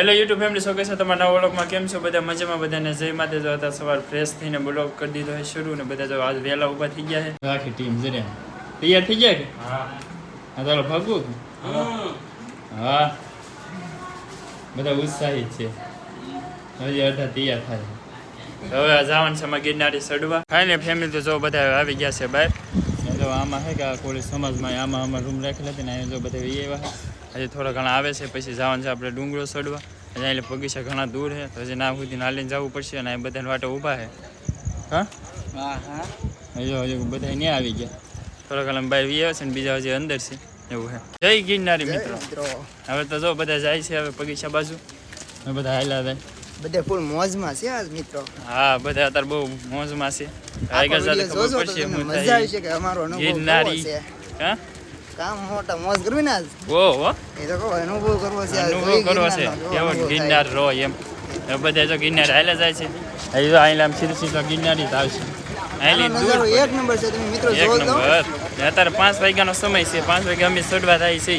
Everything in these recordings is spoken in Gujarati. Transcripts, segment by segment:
હેલો યુટ્યુબ ફેમિલી શો કહેશો તમારા નવા બ્લોગમાં કેમ છો? બધા મજામાં? બધાને જય માતે જો હતા સવાર ફ્રેશ થઈને બ્લોગ કરી દીધો છે શરૂ ને બધા જો આજ વહેલા ઊભા થઈ ગયા છે. આખી ટીમ જરે તૈયાર થઈ ગયા કે? હા. હા ચાલો ભાગવું હા. બધા ઉત્સાહિત છે. હજી અડધા તૈયાર થાય હવે આ જવાનું છે અમારે ગિરનારી ચડવા ખાઈને ફેમિલી તો જો બધા આવી ગયા છે બાય તો જો આમાં છે કે આ કોળી સમાજમાં આમાં આમાં રૂમ રાખેલા હતી ને અહીંયા જો બધા એ આવ્યા છે. હજી થોડા ઘણા આવે છે પછી જવાનું છે આપણે ડુંગળો ચડવા અહીંયા એટલે બગીચા ઘણા દૂર છે તો હજી ના સુધી નાલીને જવું પડશે અને અહીં બધાને વાટે ઊભા છે. હા? હા હા. હજુ હજુ બધા નહીં આવી ગયા. થોડા ઘણા બહાર વી આવે છે ને બીજા હજી અંદર છે. એવું છે. જય ગિરનારી મિત્રો. હવે તો જો બધા જાય છે હવે બગીચા બાજુ. બધા હાલ્યા થાય બધા ફૂલ મોજમાં છે આજ મિત્રો. હા બધા અત્યારે બહુ મોજમાં છે. આખો સાથે ખબર પડશે મજા આવી છે કે અમારો અનુભવ ગિરનારી. છે. હા? કામ મોટા મોજ કરવી ને આજ? ઓ હો એ તો કહો અનુભવ કરવો છે અનુભવ કરવો છે. ગિરનારનો ગિરનાર રો એમ. બધા જો ગિરનાર હાલે જાય છે. અહીં જો અહીં આમ સીધું સીધું ગિરનારી જ આવશે. એક નંબર છે તમે મિત્રો એક નંબર. અત્યારે પાંચ વાગ્યાનો સમય છે. પાંચ વાગે અમે ચડવા થાય છે.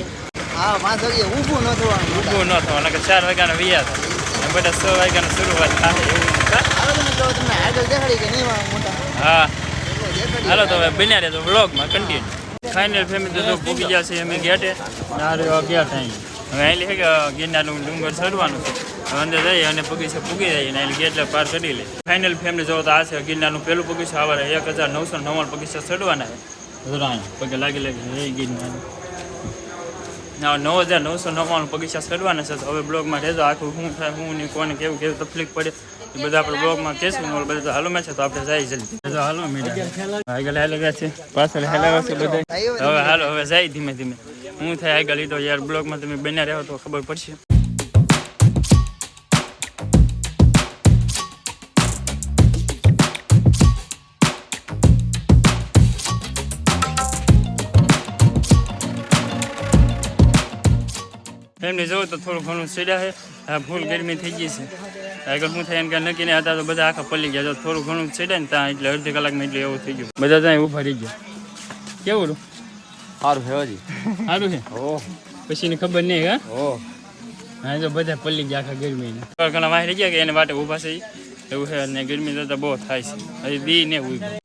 હા પાંચ વાગે ઊભું ન થવાનું. ઊભું ન થવાનું નકર ચાર વાગ્યાનો વિયા થાય. બધા છ વાગ્યાનો શરૂઆત થાય હા? હાલો તો તો હવે બન્યા રહેજો વ્લોગમાં કન્ટિન્યુ ફાઇનલ ફેમિલી તો ભૂગી ગયા છે અમે ગેટે. નારે ગયા થાય? હવે અહીં લે કે ગિરનારનું ડુંગર ચડવાનું છે. અંદર જઈએ અને પગીસે પૂગી જઈએ અને ગેટ પાર કરી લે. ફાઇનલ ફેમિલી જો તો આ છે ગિરનારનું પહેલું બગીચું આવે એક હજાર નવસો નવ્વાણું પગીસા ચડવાના છે. પગે લાગી લાગી એ ગિરનાર. નવ હજાર નવસો નવ્વાણું પગીસા ચડવાના છે. તો હવે બ્લોગમાં રહેજો. આખું શું થાય શું ને કોને કેવું કેવું તકલીફ પડે. એ બધા આપણે બ્લોગમાં કહેશું ને બધા તો હાલો છે, તો આપણે જાય જલ્દી. બધા હાલો મીડા આગળ હાલેલા છે, પાછળ હાલેલા છે બધા. હવે હાલો, હવે જાય ધીમે ધીમે. હું થાય આગળ લીધો યાર બ્લોગમાં તમે બન્યા રહ્યો તો ખબર પડશે. એમને જોવું તો થોડું ઘણું સીડા છે. ફૂલ ગરમી થઈ ગઈ છે. આગળ શું થાય એમ કે નક્કી હતા તો બધા આખા પલી ગયા. થોડું ઘણું છે ને ત્યાં એટલે અડધી કલાકમાં એટલે એવું થઈ ગયું. બધા ત્યાં ઊભા રહી ગયા. કેવું? સારું છે હજી. સારું છે? ઓહ પછીની ખબર નહીં હા? ઓહ હા તો બધા પલ્લી ગયા આખા ગરમીને. ઘણા વાહી રહી ગયા કે એને વાટે ઊભા છે એવું છે અને ગરમી તો બહુ થાય છે. હજી દી ને ઊભી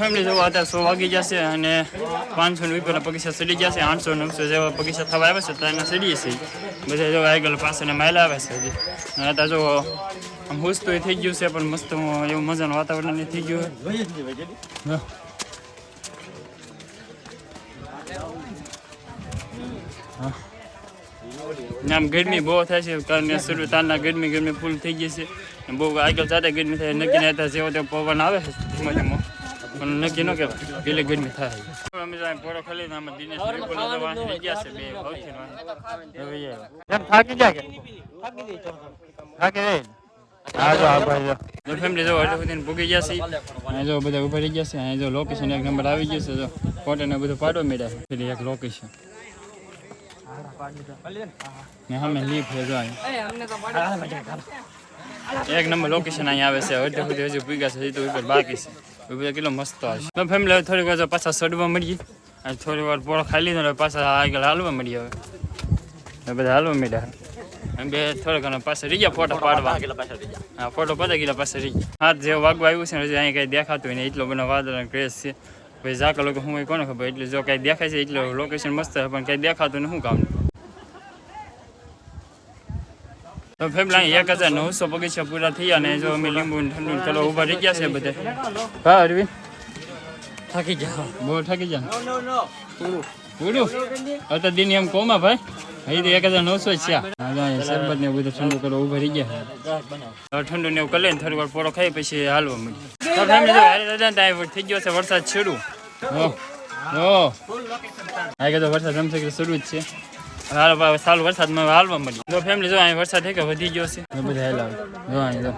ફેમિલી જેવા હતા, સો વાગી જશે અને પાંચસો ને ઉપરના પગીસા સડી જશે, આઠસો નવસો જેવા પગીસા થવા આવે છે, તો એના ચડીએ છીએ. બધા જો આગળ પાછળ માઇલ આવે છે હજી. અને અત્યારે જો આમ હુસતું થઈ ગયું છે, પણ મસ્ત એવું મજાનું વાતાવરણ થઈ ગયું હા. આમ ગરમી બહુ થાય છે, કારણ કે શરૂ તારના ગરમી ગરમી ફૂલ થઈ ગઈ છે. બહુ આગળ જાતે ગરમી થાય, નક્કી થાય, જેવો તેવો પવન આવે છે ધીમો. પણ નક્કી ન કહેવાય. પેલે ગરમી થાય. અમે જાય પોરો ખલી ને અમે દિનેશ વાંહે રહી ગયા છે બે ભાવથી વાંહે. હવે એ. આવે. કેમ થાકી જાય કે? થાકી જાય હા જો આ ભાઈ જો. જો ફેમિલી જો એટલે સુધી ભૂગી ગયા છે. અહીં જો બધા ઊભા રહી ગયા છે. અહીં જો લોકેશન એક નંબર આવી ગયું છે. જો ફોટો ને બધું પાડો મળ્યા પેલી એક લોકેશન ને સામે લીફ છે જો એક નંબર લોકેશન અહીંયા આવે છે. અડધે સુધી હજુ પૂગ્યા છે. હજી તો ઉપર બાકી છે. એ બધા કેટલો મસ્ત આવશે તો ફેમિલી હવે થોડીક વાર પાછા સડવા મળીએ. અને થોડી વાર પોળો ખાઈ લીધો ને પાછા આગળ હાલવા મળીએ હવે. બધા હાલવા મળ્યા. અને બે થોડા ઘણા પાસે રહી ગયા ફોટો પાડવા. હા ફોટો પતા ગયેલા પાસે રહી ગયા. હાથ જેવો વાગવા આવ્યું છે ને હજી અહીં કાંઈ દેખાતું હોય ને એટલો બધો વાદળ ક્રેશ છે. ભાઈ ઝાકા લોકો હું કોને ખબર? એટલે જો કાંઈ દેખાય છે એટલે લોકેશન મસ્ત છે પણ કાંઈ દેખાતું ને શું કામ? તો ફેમિલી એક હજાર નવસો બગીચા પૂરા થયા અને જો અમે લીંબુ ઠંડુ ને કલો ઊભા રહી છે બધે. હા, અરવિંદ? થાકી ગયા બહુ થાકી ગયા? પૂરું તો દિન એમ કોમાં ભાઈ. અહીં તો એક હજાર નવસો જ શરબત ને બધું ઠંડુ કરો ઊભા રહી ગયા. ઠંડુ ને એવું કરી લઈને થોડી વાર પોળો ખાઈ પછી હાલવા મળી તો ત્યાં થઈ ગયો છે, વરસાદ શરૂ. હો હો. આ કે તો વરસાદ રમશે શરૂ જ છે. હાલ ભાઈ સારું વરસાદમાં હાલવા મળી તો ફેમિલી જો અહીં વરસાદ થઈ કે વધી ગયો છે? બધા હેલા. જો અહીં જો.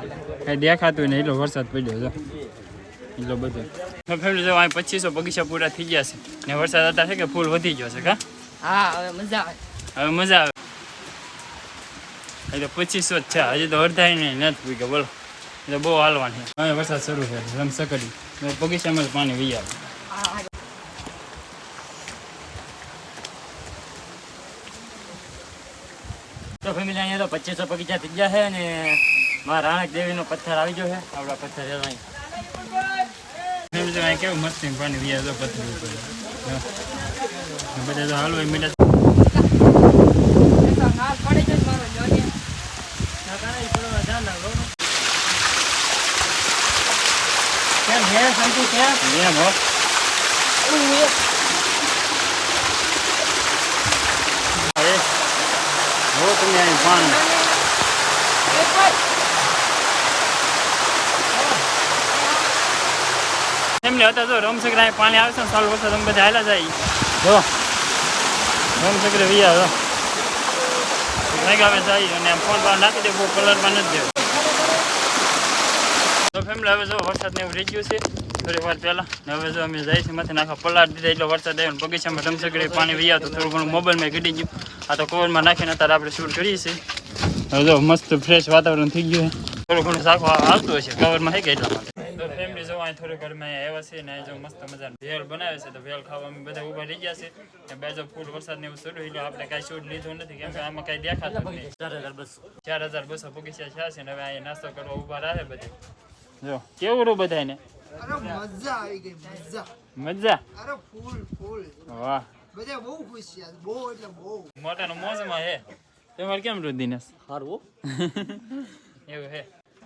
કઈ દેખાતું નહીં એટલો વરસાદ પડ્યો જો એટલો બધો. તો ફેમિલી જો અહીં પચીસો બગીચા પૂરા થઈ ગયા છે. ને વરસાદ અત્યારે છે કે ફૂલ વધી ગયો છે કા? હા હવે મજા આવે. હવે મજા આવે. એટલે તો પચીસો જ છે. હજી તો અડધા નહીં નથી પૂગ્યો. બોલો. એટલે બહુ હાલવાની હવે વરસાદ શરૂ થયો રમસકડી. બગીચામાં જ પાણી વી આવે. ફેમિલી અહીંયા તો પચીસો બગીચા થઈ ગયા છે અને મારા રાણક દેવીનો પથ્થર આવી ગયો છે. આપણા પથ્થર છે અહીં. કેવું મસ્ત પાણી વ્યાજ પથ્થર ઉપર. બધા તો હાલવા મીઠા કેમ છે શાંતિ કેમ? હો હવે હો તમે અહીં પાણી એમને હતા જો રમસકર અહીં પાણી આવે છે ને, સારું વરસાદ અમે બધા હાલા જાય. જો રમસકર વિયા, જો. મેઘાવે જાય અને આમ ફોન બહાર નાખી દે, બહુ કલરમાં નથી દેવો. તો ફેમિલી હવે જો વરસાદ ને એવું રહી છે. થોડી વાર પહેલા. હવે જો અમે જાય છે માથે નાખા પલાટ દીધા એટલો વરસાદ આવ્યો ને બગીચામાં રમસકડી પાણી વહી તો થોડું ઘણું મોબાઈલમાં ગડી ગયું. આ તો કવરમાં નાખીને અત્યારે આપણે શૂટ કરીએ છીએ. હવે જો મસ્ત ફ્રેશ વાતાવરણ થઈ ગયું થોડું ઘણું શાક આવતું હશે. કવરમાં હે કે એટલા માટે? તો ફેમિલી જો અહીં થોડીક ઘરમાં આવ્યા છે ને જો મસ્ત મજાનું ભેળ બનાવે છે તો ભેળ ખાવા અમે બધા ઊભા રહી ગયા છે ને બે જો ફૂલ વરસાદ ને એવું શરૂ એટલે આપણે કાંઈ શૂટ લીધું નથી કેમ કે આમાં કાંઈ દેખાતું નહીં. ચાર હજાર બસો. ચાર હજાર બસો બગીચા થયા છે ને હવે અહીંયા નાસ્તો કરવા ઊભા રહે બધે. જો. કેવું રૂ બધાને અરે મજા આવી ગઈ મજા. મજા? અરે ફૂલ ફૂલ. વાહ. બધા બહુ ખુશ છે આજ. બહુ એટલે બહુ. મોટાનો મોજમાં હે. તમારે કેમ રૂ દિનેશ? સારું એવું હે.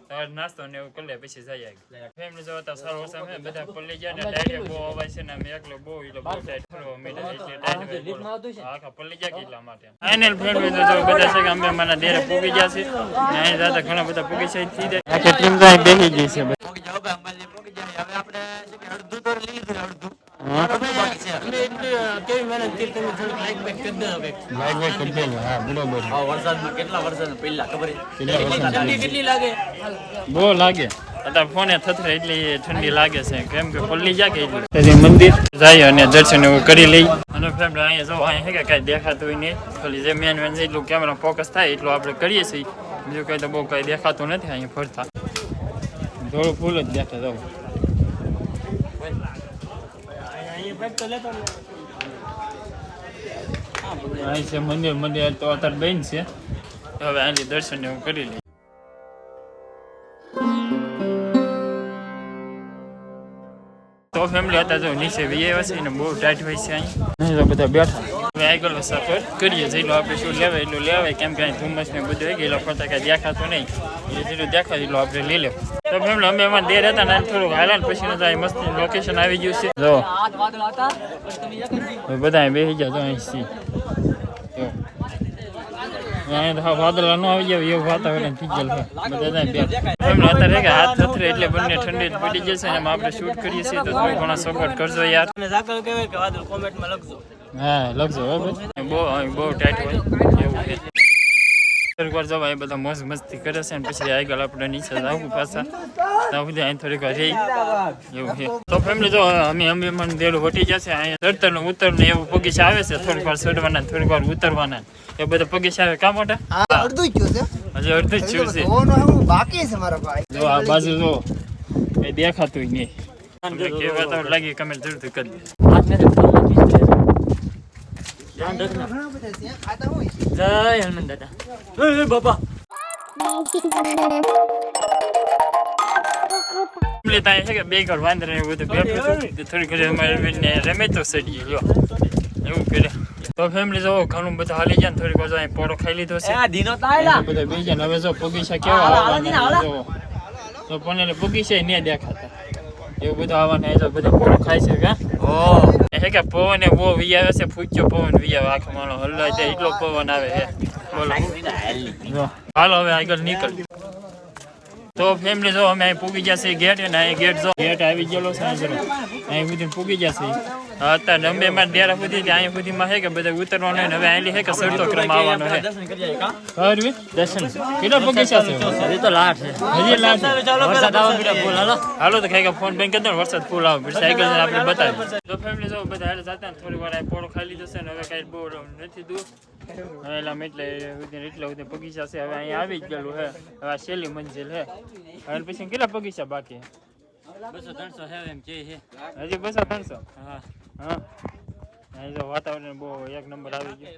તમારે નાસ્તો ને એવું કરી લે પછી જઈ આવી ફેમિલી જો તો સારો વરસાદ હે બધા પલ્લી ગયા ને ડાયરેક્ટ બહુ અવાજ છે ને અમે એકલો બહુ એટલે બહુ ટાઈટ ફરવા મીડા એટલે ડાયરેક્ટ આખા પલ્લી ગયા કે એટલા માટે? ફાઇનલ ફેમિલી તો જો બધા છે કે અમે મારા ડેરે પૂગી ગયા છે. ને અહીં દાદા ઘણા બધા પૂગી છે થઈ જાય આખી ટીમ તો અહીં બેસી ગઈ છે બધા. પોકી જાવ હવે અંબાજી પોકી જાય હવે આપણે શું કે અડધું તો લીધું છે અડધું હા અડધું બાકી છે એટલે એટલી કેવી મહેનત કરી તમે થોડીક લાઈક બાઈક કરી દેજો કંઈક. લાઈક વાઈક કરી દેજો હા બરોબર. આ વરસાદમાં કેટલા વરસાદ પહેલા ખબર કેટલા વરસાદ? ઠંડી કેટલી લાગે? બહુ લાગે. અત્યારે ફોને થથરે એટલી ઠંડી લાગે છે. કેમ કે પલ્લી જાય કે એટલે મંદિર જાય અને દર્શન કરી લઈ. અને ફ્રેન્ડ અહીંયા જો અહીંયા હે કે કાંઈ દેખાતું નહીં. ખાલી જે મેન મેન જેટલું કેમેરા ફોકસ થાય એટલું આપણે કરીએ છીએ. બીજું કંઈ તો બહુ કાંઈ દેખાતું નથી અહીંયા ફરતા. થોડું ફૂલ જ દેખાય તો અહીં છે મંદિર મંદિર તો અત્યારે બેન છે. હવે અહીંથી દર્શન એવું કરી લઈએ. તો ફેમિલી હતા જો નીચે વીએ છે ને બહુ ટાઈટ હોય છે અહીં. તો બધા બેઠા. હવે આગળ સફર કરીએ જેટલું આપણે શું લેવાય એટલું લેવાય. કેમ કે અહીં ધુમ્મસ ને બધું હોય ગયેલો ફરતા કાંઈ દેખાતું નહીં. એટલે જેટલું દેખાય એટલું આપણે લઈ લેવું. તો ફેમિલી અમે એમાં દેર હતા ને થોડુંક હાલ્યા ને પછી તો અહીં મસ્ત લોકેશન આવી ગયું છે. જો. હાથ વાદળ હતા પછી તમે એક જ હવે બધા અહીં બેસી ગયા તો અહીં સી જો તો વાદળા નો આવી જાય એવું વાતાવરણ થઈ ગયેલું છે. એમને અત્યારે કે હાથ થથરે એટલે બંને ઠંડી પડી જશે ને આપણે શૂટ કરીએ છીએ તો થોડો ઘણા સપોર્ટ કરજો યાર. તમને દાખલ કહેવાય કે વાદળ કોમેન્ટમાં લખજો. હા લખજો બહુ બહુ ટાઈટ હોય. એવું થોડીક વાર જવા એ બધા મોજ મસ્તી કરે છે અને પછી આગળ આપણે નીચે આવું પાછા. ત્યાં સુધી અહીં થોડીક વાર રહી. એવું છે. તો ફેમિલી જો અમે અમે મને દેડું વટી જશે અહીંયા ચડતર ને ઉતર ને એવું બગીચા આવે છે થોડીક વાર ચડવાના થોડીક વાર ઉતરવાના એ બધા બગીચા આવે કામ માટે? અડધું જ છે. હજી અડધું જ છે. બાકી છે મારા ભાઈ. જો આ બાજુ જો એ દેખાતું નહીં. તમને કેવા તો લાગી કમેન્ટ જરૂર કરી દે હાથ નથી ફોન રાખી છે. ધ્યાન રાખજો. ઘણા બધા છે. ખાતા હોય છે. જય હનુમાન દાદા. એ, બાપા. લેતા છે કે બે ઘર વાંદરા ને એવું બધું તો થોડી ઘરે અમારે ને રમે તો સડી લ્યો. એવું કરે. તો ફેમિલી જો ઘણું બધું હાલી જાય ને થોડીક વાર અહીં પોળો ખાઈ લીધો છે. આ ધીનો તાયલા બધા બે જાય હવે જો પગીસા કેવા આવવાના જો. તો પણ બગીચા નહીં દેખાતા. એવું બધું આવવાના એ જો બધા પોળો ખાય છે કે? ઓ. છે કે પવન એ બહુ વી આવે છે ફૂચ્યો પવન વી આવે, આખો માનો હલવાય જાય એટલો પવન આવે છે. બોલો. હાલો, હવે આગળ નીકળ તો ફેમિલી જો, અમે અહીં પૂગી જશે ગેટ, અને અહીં ગેટ જો, ગેટ આવી ગયેલો છે અહીં પૂગી જશે અત્યારે અંબે માં ડેરા સુધી કે અહીં સુધીમાં છે કે બધા ઉતરવાનું હોય ને હવે અહીં છે કે સરતો ક્રમ આવવાનો છે. દર્શન કરી આવીએ, કાં? ખબર દર્શન. કેટલા બગીચા છે? હજી તો લાટ છે. હજી લાટ છે. વરસાદ આવવા મીડા ફૂલ હાલો. હાલો તો કઈ ફોન બેન કરી દો ને, વરસાદ ફૂલ આવે પછી સાયકલ લઈને આપણે બતાવીએ. તો ફેમિલી જો બધા હારે જતા ને થોડી વાર આ પોળો ખાઈ લીધો છે ને હવે કઈ બહુ નથી દૂર. હવે એલા એટલે સુધી એટલા સુધી બગીચા છે હવે અહીંયા આવી જ ગયેલું હે હવે આ છેલ્લી મંજિલ હે હવે પછી કેટલા બગીચા બાકી? બસો ત્રણસો હે એમ કે છે. હજી બસો ત્રણસો? હા. હા. અહીં તો વાતાવરણ બહુ એક નંબર આવી ગયો.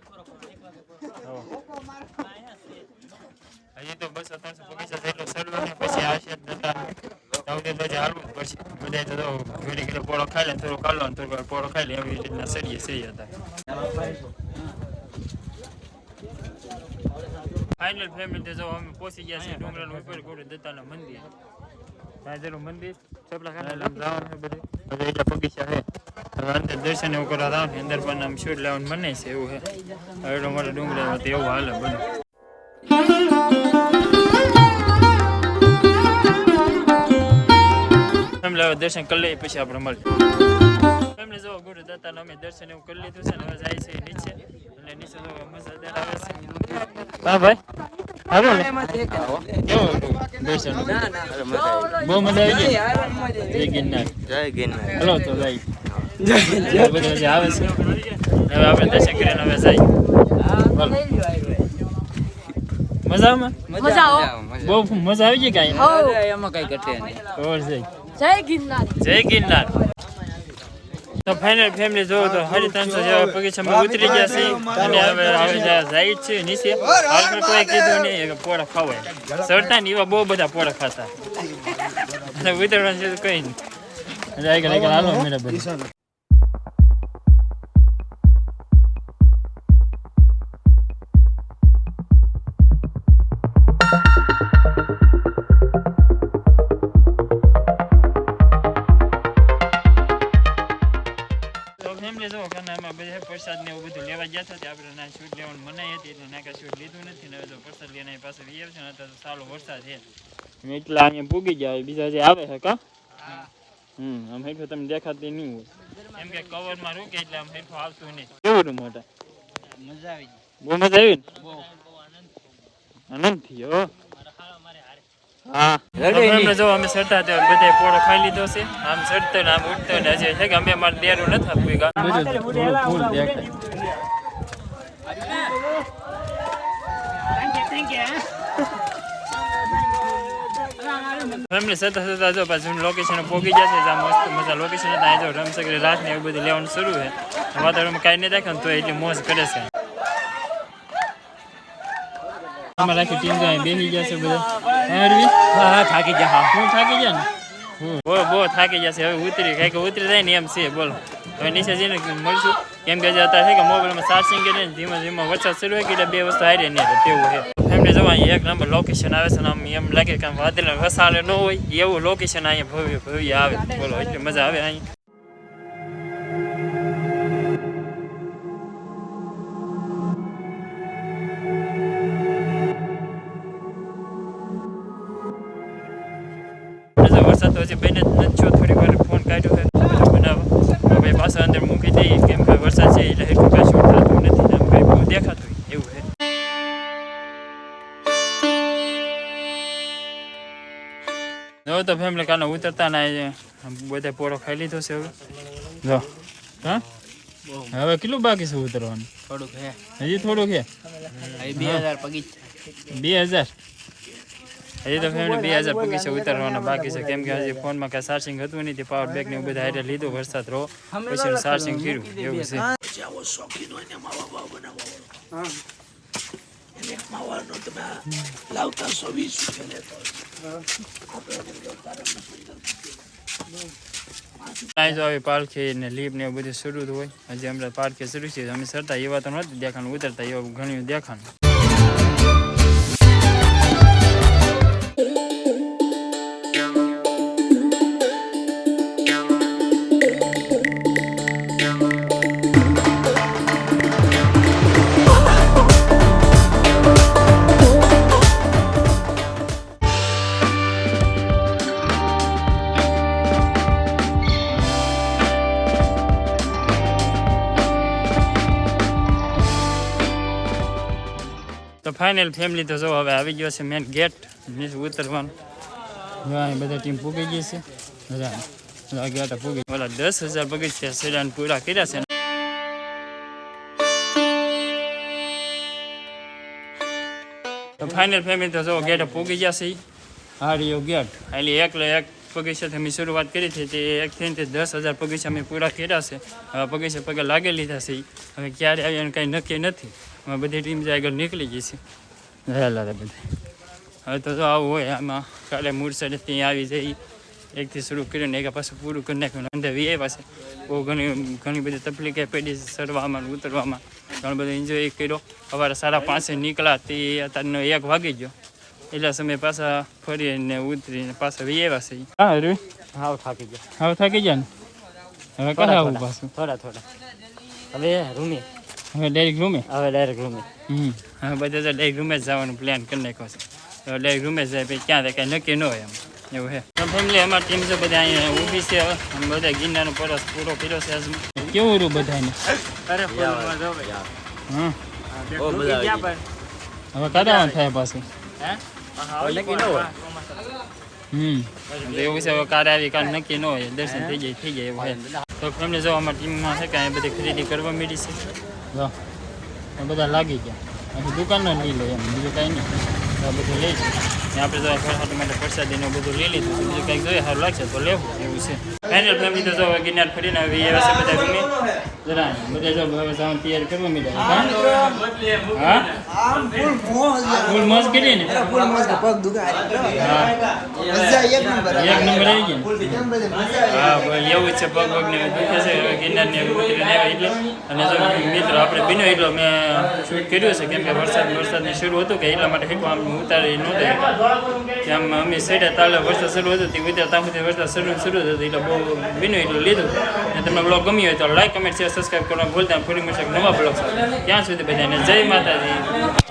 હજી તો બસો ત્રણસો પગીચા જેટલો સડવાનું પછી આવશે તમને તો હાલવું જ પડશે. બધા તો ઘરે ઘરે પોળો ખાઈ લે થોડો કાલો ને થોડો પોળો ખાઈ લે એવી રીતના સરીએ સહી હતા. ફાઇનલ ફેમિલી જો અમે પહોંચી ગયા છીએ ડુંગરાનું ઉપર ગોળ દત્તાના મંદિર. ત્યાં જેનું મંદિર. સપલા ખાલી જવાનું છે બધું. એટલે પગીચા છે હવે દર્શન એવું કરવા છે. અંદર પણ આમ શૂટ લેવાનું બને છે એવું છે. એટલો મોટો ડુંગર આવ્યો તો એવું હાલે બધું. દર્શન કરી લઈએ પછી આપણે મળીએ. જો ગુરુ દત્તાને અમે દર્શન એવું કરી લીધું છે ને હવે જાય છે નીચે. એટલે નીચે મજા આવે છે. હા ભાઈ? હાલો ને કેવું દર્શન બહુ મજા આવી ગઈ? જય ગિરનાર. જય ગિરનાર. હલો તો ભાઈ હવે મજામાં મજા બહુ મજા આવી ગઈ જય ગિરનાર તો ફાઇનલ ફેમિલી જોવો તો હરી બગીચામાં ઉતરી ગયા છે. અને છે નીચે હાલ પણ કોઈ કીધું નહીં પોળા ખવાય સરતા ને એવા બહુ બધા પોળા ખાતા. ઉતરવાનું છે તો કંઈ નહીં. તો જો અમે બધા પ્રસાદ ને એવું બધું લેવા ગયા હતા આપણે ના શૂટ લેવાનું મનાઈ હતી એટલે નાકા શૂટ લીધું નથી. ને હવે તો પ્રસાદ લઈને પાસે વી આવશે ને તો સારો વરસાદ છે. એટલા અહીંયા પૂગી ગયા બીજા જે આવે છે કા? હમ આમ હેઠું તમને દેખાતી નહીં હોય. એમ કે કવરમાં રૂકે એટલે આમ હેઠો આવતું નહીં. કેવું રૂમ મોટા મજા આવી બહુ મજા આવી ને? આનંદ થયો હા. આપણે જો અમે ચડતા તો બધે પોળો ખાઈ લીધો છે. આમ ચડતો ને આમ ઉઠતો ને હજી છે કે અમે અમારે ડેરું નથી આપવું બધું ફૂલ ફેમિલી સતા સતા જો પાછું લોકેશન પોગી જશે મસ્ત મજા લોકેશન હતા. જો રમસકરી રાત ને એવું બધું લેવાનું શરૂ છે. વાતાવરણમાં કાંઈ નહીં દેખાય તો એટલી મોજ કરે છે. અમારે આખી ટીમ જાય બેસી ગયા છે બધા. હે હા હા થાકી ગયા હા. હું થાકી ગયા ને? બહુ બહુ થાકી જશે હવે ઉતરી કાંઈક ઉતરી જાય ને એમ છે બોલો. હવે નીચે જઈને મળશું. કેમ કે જતા છે કે મોબાઈલમાં ચાર્જિંગ કરીને ધીમે ધીમે વરસાદ શરૂ હોય કે બે વસ્તુ હારી નહીં તેવું છે. એમને જોવા અહીંયા એક નંબર લોકેશન આવે છે ને આમ એમ લાગે કે આમ વાદળ વસાડે ન હોય એવું લોકેશન અહીંયા ભવ્ય ભવ્ય આવે. બોલો એટલી મજા આવે અહીંયા. તો હજી બેને જ નથી થયો. થોડીક વાર ફોન કાઢ્યો છે. બધું બનાવવા હવે પાછા અંદર મૂકી દઈએ કેમ કે વરસાદ છે એટલે હેઠું કાંઈ શૂટ થતું નથી આમ કંઈ બહુ દેખાતું એવું છે. જો તો ફેમિલી કાનો ઉતરતા ના બધા પોળો ખાઈ લીધો છે હવે. જો. હા? હવે કેટલું બાકી છે ઉતરવાનું? થોડુંક હે હજી થોડું છે? બે હજાર પગી બે હજાર? હજી તો ફેમિલી બે હજાર પગી છે ઉતારવાના બાકી છે. કેમ કે હજી ફોનમાં કાંઈ ચાર્જિંગ હતું નહીં તે પાવર બેંક ને બધા હારે લીધું વરસાદ રહો. પછી ચાર્જિંગ કર્યું એવું છે. જો આવી પાલખી ને લીપ ને એવું બધું શરૂ હોય. હજી હમણાં પાલખી શરૂ છે. અમે સરતા એવા તો નથી દેખાણ ઉતરતા એવા ઘણી દેખાનું ફાઇનલ ફેમિલી તો જો હવે આવી ગયો છે મેન ગેટ નીચે ઉતરવાનું. અહીં બધા ટીમ પૂગી ગઈ છે. બધા ગેટ પૂગી ઓલા દસ હજાર બગીચા સેડાન પૂરા કર્યા છે. ફાઇનલ ફેમિલી તો જો ગેટ પૂગી ગયા છે ઈ. ગેટ એટલે એકલો એક બગીચાથી અમે શરૂઆત કરી હતી તે એકથી તે દસ હજાર પગીસા અમે પૂરા કર્યા છે. હવે બગીચા પગે લાગી લીધા છે. હવે ક્યારે આવ્યા અને કાંઈ નક્કી નથી. અમે બધી ટીમ જે આગળ નીકળી ગઈ છે. રહેલા રે બધા. હવે તો જો આવું હોય આમાં કાલે મૂળ સાઈડ ત્યાં આવી જઈ એકથી શરૂ કર્યું ને એક પાછું પૂરું કરી નાખ્યું અંદર વીએ પાસે બહુ ઘણી ઘણી બધી તકલીફે પડી ચડવામાં સરવામાં ઉતરવામાં. ઘણો બધો એન્જોય કર્યો. સવારે સાડા પાંચે નીકળ્યા તે અત્યારનો એક વાગી ગયો. એટલા સમય પાછા ફરીને ઉતરીને પાછા વીએ છે હા અરવિંદ હાવ થાકી ગયા હાવ થાકી ગયા ને હવે ક્યાં આવું પાછું થોડા થોડા હવે રૂમે હવે ડાયરેક્ટ રૂમે હવે ડાયરેક્ટ રૂમે હમ હવે બધા તો ડાયરેક્ટ રૂમે જ જવાનું પ્લાન કરી નાખ્યો છે હવે ડાયરેક્ટ રૂમે જાય પછી ક્યાં થાય કાંઈ નક્કી ન હોય એમ એવું હે તો ફેમિલી અમારી ટીમ છે બધા અહીંયા ઊભી છે અમે બધા ગિરનારનો પરસ પૂરો કર્યો છે કેવું રહ્યું બધાને અરે હમ બહુ હવે કાઢવાનું થાય પાછું નક્કી ન હોય. હમ. એવું છે હવે કારે આવી કાલ નક્કી ન હોય. દર્શન થઈ જાય થઈ જાય એવું છે તો ફેમિલી જો અમારી ટીમમાં છે કે અહીંયા બધી ખરીદી કરવા મળી છે? બધા લાગી ગયા. આખી દુકાનનો લઈ લો એમ બીજું કાંઈ નહીં. આ બધું લઈ છે આપણે તો ફરસાટ માટે પ્રસાદીને બધું લઈ લીધું છે બીજું કંઈક જોઈએ સારું લાગશે તો લેવું એવું છે. ફાઇનલ ફેમિલી તો જો ગિરનાર ફરીને આવી એવા છે બધા રૂમે જરા બધા જો હવે તૈયાર કરવા માંડ્યા. હા આમ ફૂલ મોહ ફૂલ મોજ કરી ને? ફૂલ મોજ પગ દુખાય. હા. મજા એક નંબર એક નંબર આવી ગયો ને? કેમ બધે મજા આવી? હા ભાઈ એવું જ છે. પગ પગ ને દુખે છે. આવ્યા એટલે. અને જો મિત્રો આપણે બીનો એટલો મેં શૂટ કર્યું છે. કેમ કે વરસાદ વરસાદની શરૂ હતું કે એટલા માટે હેકવા આમ ઉતારી કે આમ અમે સેડે તાલે વરસાદ શરૂ હતો તે ત્યાં સુધી વરસાદ શરૂ શરૂ થતો એટલે બહુ બીનો એટલું લીધું. અને તમને બ્લોગ ગમ્યો હોય તો લાઈક કમેન્ટ શેર સબસ્ક્રાઈબ કરવાનું ભૂલતા. ફરી મળશે નવા બ્લોગ ત્યાં સુધી બધાને જય માતાજી